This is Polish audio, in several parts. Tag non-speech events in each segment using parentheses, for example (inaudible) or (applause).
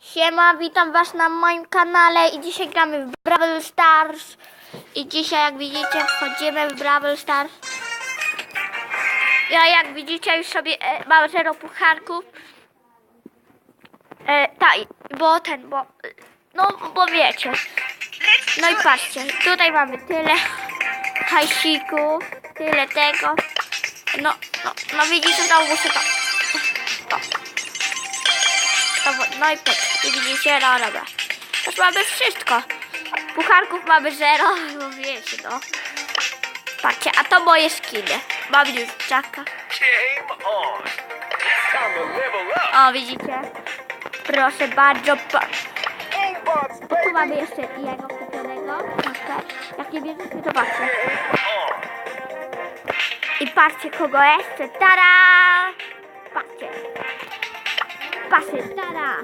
Siema, witam was na moim kanale i dzisiaj gramy w Brawl Stars. I dzisiaj jak widzicie wchodzimy w Brawl Stars. Ja jak widzicie już sobie e, mam zero pucharków. E, ta, bo ten, bo no bo wiecie. No i patrzcie, tutaj mamy tyle (laughs) hajsików, tyle tego. No, no, no widzicie, znowu muszę to no i pyk. I widzicie, no dobra. Już mamy wszystko. Pucharków mamy zero, (laughs) no wiecie, no. Patrzcie, a to moje skiny. Mam już czaka. O, widzicie? Proszę bardzo. Pa tu mamy jeszcze jego kupionego. Okay. Jak nie wierzycie, to patrzcie. I patrzcie, kogo jeszcze. Tara! Patrzcie. Patrzcie, tara.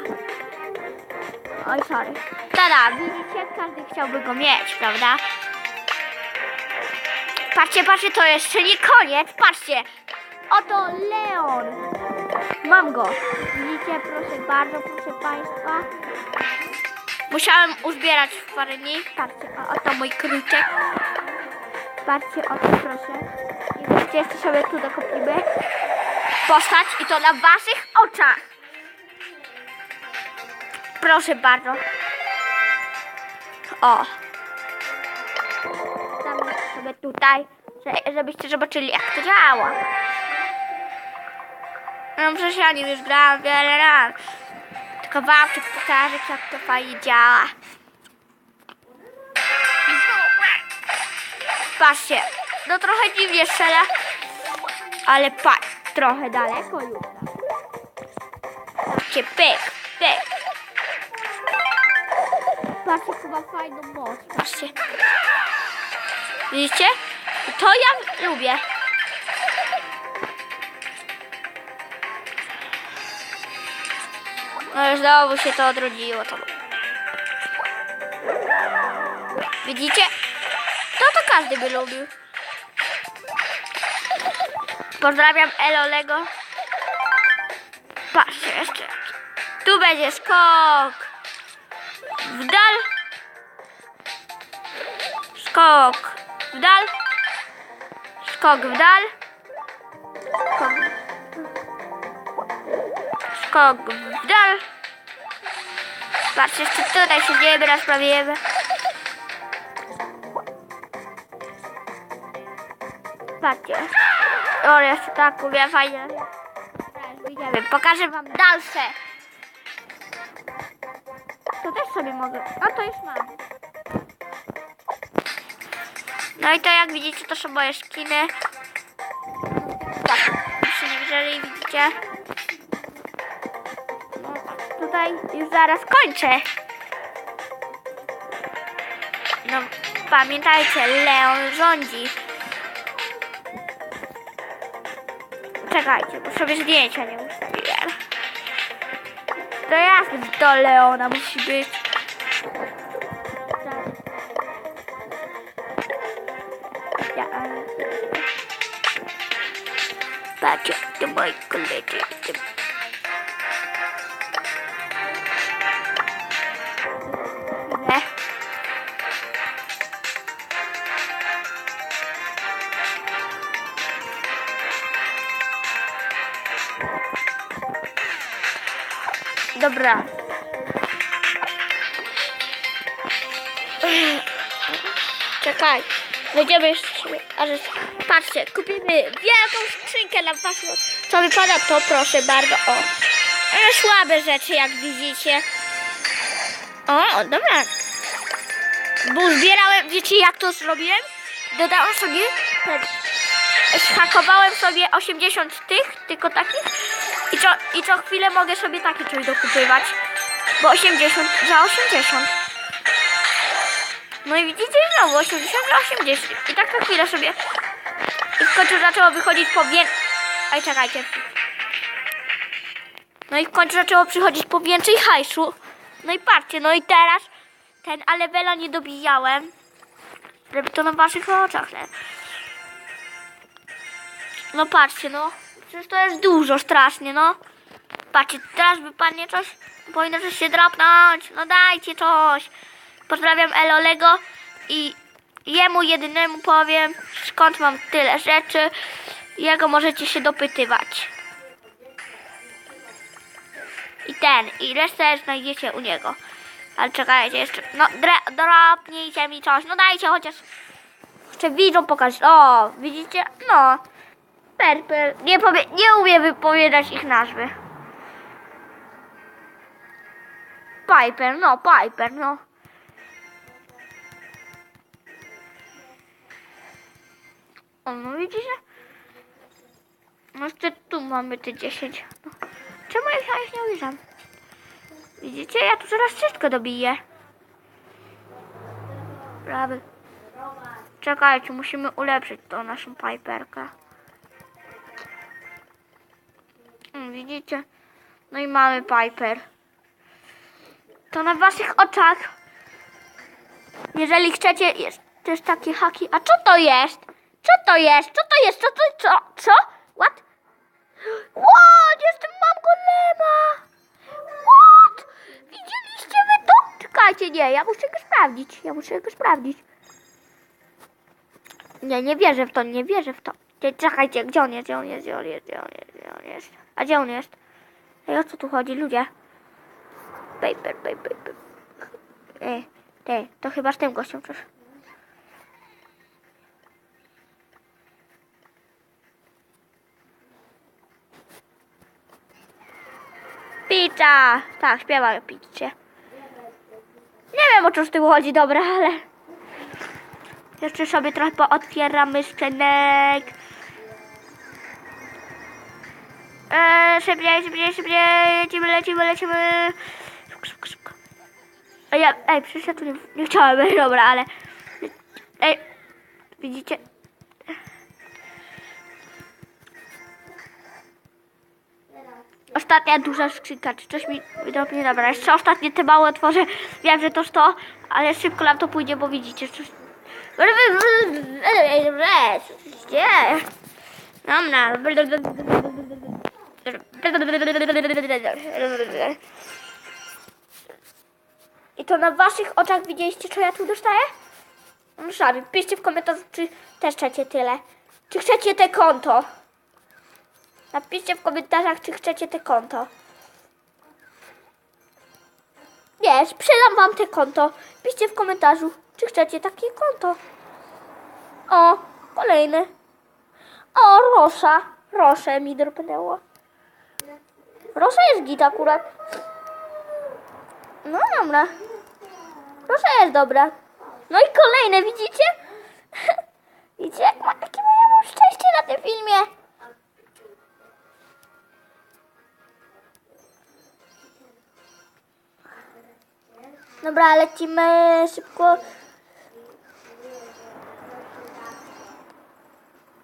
Oj, sorry. Tara, widzicie? Każdy chciałby go mieć, prawda? Patrzcie, patrzcie, to jeszcze nie koniec. Patrzcie. Oto Leon. Mam go. Widzicie, proszę bardzo, proszę Państwa. Musiałem uzbierać w parę dni. Patrzcie, oto mój króczek. Patrzcie, oto proszę. I widzicie, jeszcze sobie tu dokopimy postać i to na waszych oczach. Proszę bardzo. O. Damy sobie tutaj, że- żebyście zobaczyli jak to działa. No przecież ja nie już grałam wiele razy. Tylko wam tu pokażę jak to fajnie działa. Patrzcie, no trochę dziwnie strzela, ale patrz, trochę daleko już. Patrzcie, pyk, pyk. Patrzcie, chyba fajną moc, patrzcie. Widzicie? To ja lubię. No już znowu się to odrodziło. To. Widzicie? To to każdy by lubił. Pozdrawiam Elolego. Patrzcie jeszcze. Tu będzie skok. Skok. W dal. Skok w dal. Skok. W dal. Patrzcie, jeszcze tutaj siedzimy, rozprawimy. Patrzcie. O, jeszcze tak mówię, fajnie. Teraz. Pokażę wam dalsze. To też sobie mogę. No to już mam. No i to jak widzicie, to są moje skiny. Tak, jeszcze nie widzieli, widzicie. No, tutaj już zaraz kończę. No, pamiętajcie, Leon rządzi. Czekajcie, bo sobie zdjęcia nie ustawiłem. To jasne, to Leona musi być. Ja, ale... Patrzcie, to moi koledzy. Nie. Dobra. Czekaj. Będziemy jeszcze... Ale patrzcie, kupimy wielką skrzynkę na was. Co wypada, to proszę bardzo. O. Słabe rzeczy, jak widzicie. O, dobra. Bo zbierałem, wiecie jak to zrobiłem? Dodałem sobie ten zhakowałem sobie 80 tych, tylko takich i co, i co chwilę mogę sobie takie coś dokupywać, bo 80 za 80. No i widzicie znowu 80 za 80 i tak co chwilę sobie i w końcu zaczęło wychodzić po wię... Ej, czekajcie. No i w końcu zaczęło przychodzić po więcej hajsu. No i patrzcie, no i teraz ten, ale Bela nie dobijałem, żeby to na waszych oczach, nie? No patrzcie, no. Przecież to jest dużo strasznie, no. Patrzcie, teraz wypadnie coś. Powinno coś się dropnąć. No dajcie coś. Pozdrawiam Elolego i jemu jedynemu powiem, skąd mam tyle rzeczy. Jego możecie się dopytywać. I ten, i resztę znajdziecie u niego. Ale czekajcie jeszcze. No, dra- dropnijcie mi coś. No dajcie chociaż. Jeszcze widzą pokazać. O, widzicie? No. Perper. Nie, powie- nie umiem wypowiadać ich nazwy. Piper, no, Piper, no. O, no widzicie? No jeszcze tu mamy te 10. No. Czemu ja ich nie ujeżdżam? Widzicie? Ja tu zaraz wszystko dobiję. Prawy. Czekajcie, musimy ulepszyć tą naszą Piperkę. Mm, Widzicie? No i mamy Piper. To na waszych oczach. Jeżeli chcecie jest też takie haki. A co to jest? Co to jest? Co to jest? Co to co? Co? What? What? Jestem mam golema. What? Widzieliście wy to? Czekajcie, nie, ja muszę go sprawdzić. Ja muszę go sprawdzić. Nie, nie wierzę w to, nie wierzę w to. Cie- Czekajcie, gdzie on jest, gdzie on jest, gdzie on jest, gdzie on jest, gdzie on jest. A gdzie on jest? Ej, o co tu chodzi, ludzie? Paper, paper, paper. Ej, ty, to chyba z tym gościem coś. Pizza! Tak, śpiewaj o pizzie. Nie wiem o co z tym chodzi, dobra, ale... Jeszcze sobie trochę pootwieramy szczenek. Eee, szybciej, szybciej, szybciej, lecimy, lecimy, lecimy. Szybko, szybko. Ej, ej, przecież ja tu nie, nie chciałem, (laughs) dobra, ale... Ej, widzicie? Ostatnia duża skrzynka, czy coś mi wydropnie, dobra, jeszcze ostatnie te małe otworzę. Wiem, że to to, ale szybko nam to pójdzie, bo widzicie, coś... Gdzie? Dobra. I to na waszych oczach widzieliście, co ja tu dostaję? No sami, piszcie w komentarzu, czy też chcecie tyle. Czy chcecie te konto? Napiszcie w komentarzach, czy chcecie te konto. Nie, sprzedam wam te konto. Piszcie w komentarzu, czy chcecie takie konto. O, kolejny. O, Rosza. Roszę mi dropnęło. Rosza jest git akurat. No dobra. Rosza jest dobra. No i kolejne, widzicie? (laughs) Widzicie, jak ma, jakie ja szczęście na tym filmie. Dobra, lecimy szybko.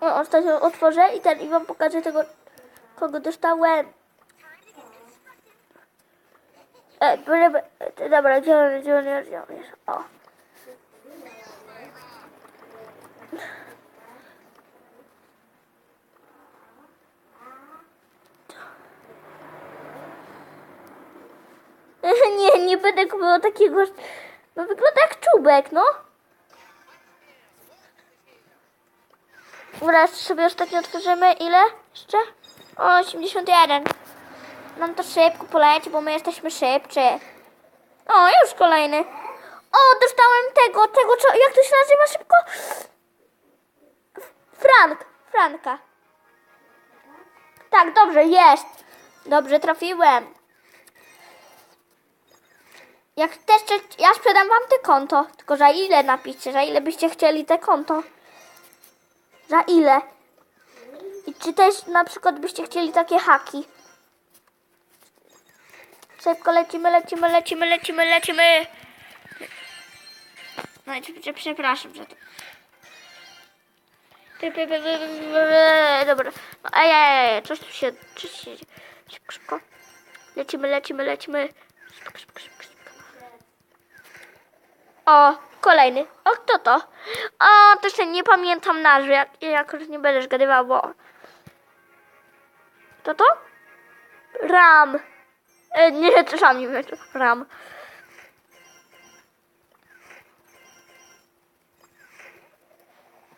O, ostatnio otworzę i ten i wam pokażę tego, kogo dostałem. E, byle, dobra, jest, gdzie on jest? O. Nie, będę kupował takiego. No wygląda jak czubek, no. Dobra, sobie ostatnio otworzymy. Ile? Jeszcze? O, 81. Nam to szybko poleci, bo my jesteśmy szybcy. O, już kolejny. O, dostałem tego, tego co, jak to się nazywa szybko? Frank, Franka. Tak, dobrze, jest. Dobrze trafiłem. Jak też, ja sprzedam wam te konto, tylko za ile napiszcie, za ile byście chcieli te konto? Za ile? I czy też na przykład byście chcieli takie haki? Szybko lecimy, lecimy, lecimy, lecimy, lecimy. No i prze- przepraszam za to. Dobra. No, ej, ej, coś tu się, coś się. Szybko, szybko. Lecimy, lecimy, lecimy. Szybko, szybko, szybko. O, kolejny. O, kto to? O, też nie pamiętam nazwy. Jak, jakoś nie będę zgadywał, bo... Kto to? Ram. E, nie, czasami ram.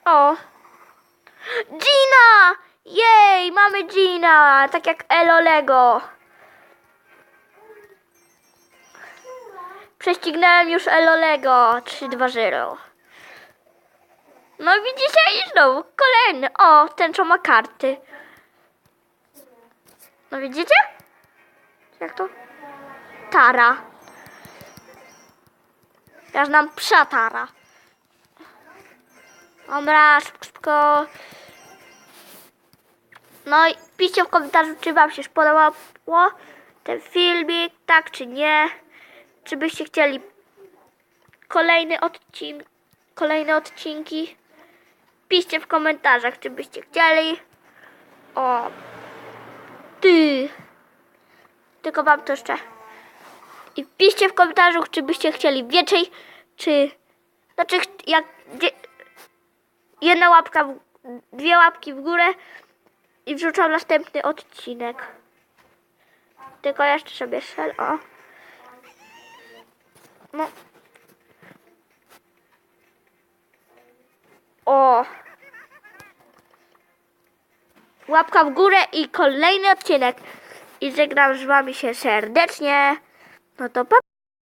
O. Gina! Jej, mamy Gina! Tak jak Elo Prześcignąłem już Elo Lego 3-2-0. No widzicie i znowu kolejny. O, ten co ma karty. No widzicie? Jak to? Tara. Ja znam psa Tara. Dobra, szybko. No i piszcie w komentarzu, czy wam się spodobało ten filmik, tak czy nie. Czy byście chcieli kolejny odcinek, kolejne odcinki. Piszcie w komentarzach, czy byście chcieli. O, ty. Tylko wam to jeszcze. I piszcie w komentarzu, czy byście chcieli więcej, czy... Znaczy, jak... Jedna łapka, w, dwie łapki w górę i wrzucam następny odcinek. Tylko jeszcze sobie szel, o. No. O. Łapka w górę i kolejny odcinek. I żegnam z wami się serdecznie. No to pa.